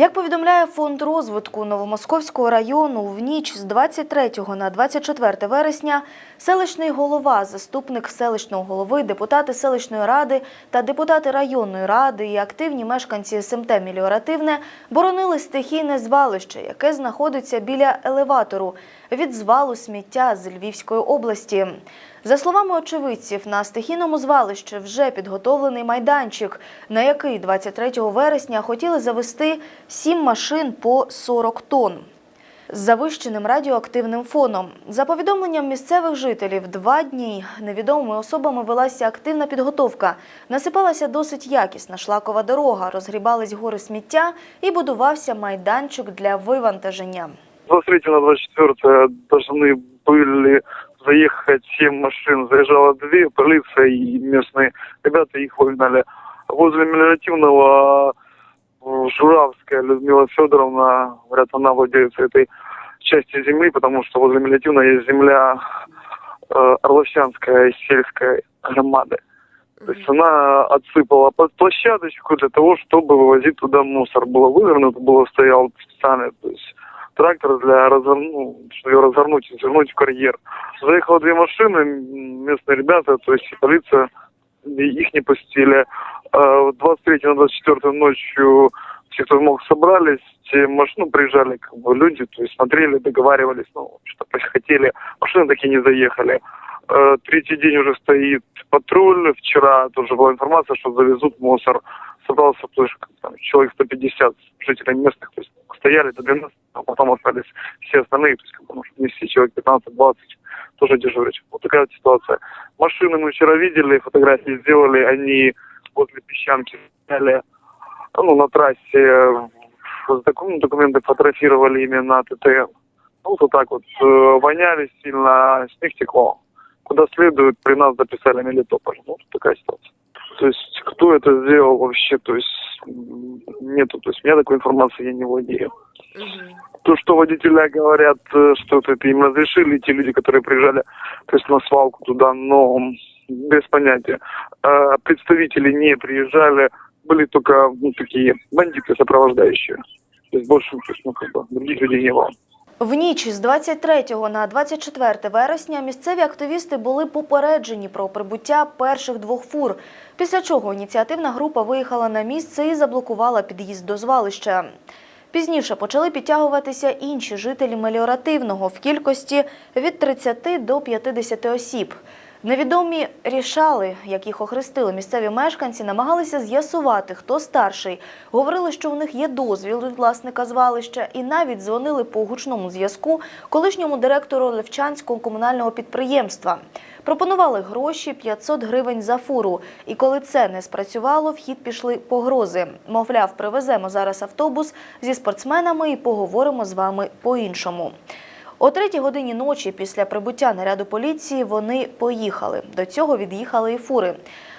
Як повідомляє фонд розвитку Новомосковського району, в ніч з 23 на 24 вересня селищний голова, заступник селищного голови, депутати селищної ради та депутати районної ради і активні мешканці СМТ Меліоративне боронили стихійне звалище, яке знаходиться біля елеватору від звалу сміття з Львівської області. За словами очевидців, на стихійному звалищі вже підготовлений майданчик, на який 23 вересня хотіли завести сім машин по 40 тонн з завищеним радіоактивним фоном. За повідомленням місцевих жителів, два дні невідомими особами велася активна підготовка. Насипалася досить якісна шлакова дорога, розгрібались гори сміття і будувався майданчик для вивантаження. 23 на 24 должны были заехать 7 машин. Заезжало две, полиция и местные ребята их выгнали. Возле Мелиоративного э, Журавская Людмила Федоровна, говорят, она владелец этой части земли, потому что возле Мелиоративного есть земля э, Орловсянская сельская громады. То есть она отсыпала под площадочку для того, чтобы вывозить туда мусор. Было вывернуто, было стоял специальный то есть, трактор для разгор- ну, чтобы ее развернуть и вернуть в карьер. Заехало две машины, местные ребята, то есть полиция, их не пустили. А 23 на 24 ночью все, кто мог, собрались, те машины приезжали, как бы люди, то есть смотрели, договаривались, ну, что хотели. Машины такие не заехали. Э, Третий день уже стоит патруль. Вчера тоже была информация, что завезут мусор. Собрался тоже там, человек 150 жителей местных, то есть стояли до 12, а потом остались все остальные, то есть бы, ну, не все, человек 15-20 тоже дежурить. Вот такая вот ситуация. Машины мы вчера видели, фотографии сделали, они возле песчанки сняли, ну, на трассе, э, документы фотографировали именно ТТ. Ну, вот так вот, э, воняли сильно, с них текло. Куда следует, при нас записали Мелитополь. Ну, вот такая ситуация. То есть, кто это сделал вообще, то есть, нету, то есть, у меня такой информации я не владею. То, что водителя говорят, э, что это им разрешили, те люди, которые приезжали, то есть, на свалку туда, но без понятия. А представители не приезжали, были только, ну, такие бандиты сопровождающие. То есть, больше, то есть, ну, как бы, других людей не было. В ніч з 23 на 24 вересня місцеві активісти були попереджені про прибуття перших двох фур, після чого ініціативна група виїхала на місце і заблокувала під'їзд до звалища. Пізніше почали підтягуватися інші жителі меліоративного в кількості від 30 до 50 осіб. Невідомі рішали, як їх охрестили місцеві мешканці, намагалися з'ясувати, хто старший. Говорили, що у них є дозвіл від власника звалища, і навіть дзвонили по гучному зв'язку колишньому директору Левчанського комунального підприємства. Пропонували гроші 500 гривень за фуру. І коли це не спрацювало, в хід пішли погрози. Мовляв, привеземо зараз автобус зі спортсменами і поговоримо з вами по-іншому. О третій годині ночі після прибуття наряду поліції вони поїхали. До цього від'їхали і фури.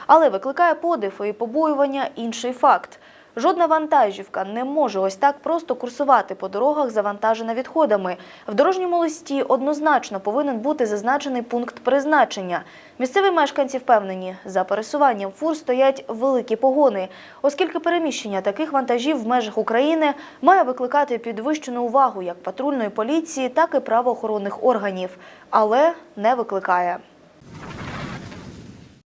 Але викликає подив і побоювання інший факт. Жодна вантажівка не може ось так просто курсувати по дорогах, завантажена відходами. В дорожньому листі однозначно повинен бути зазначений пункт призначення. Місцеві мешканці впевнені, за пересуванням фур стоять великі погони, оскільки переміщення таких вантажів в межах України має викликати підвищену увагу як патрульної поліції, так і правоохоронних органів, але не викликає.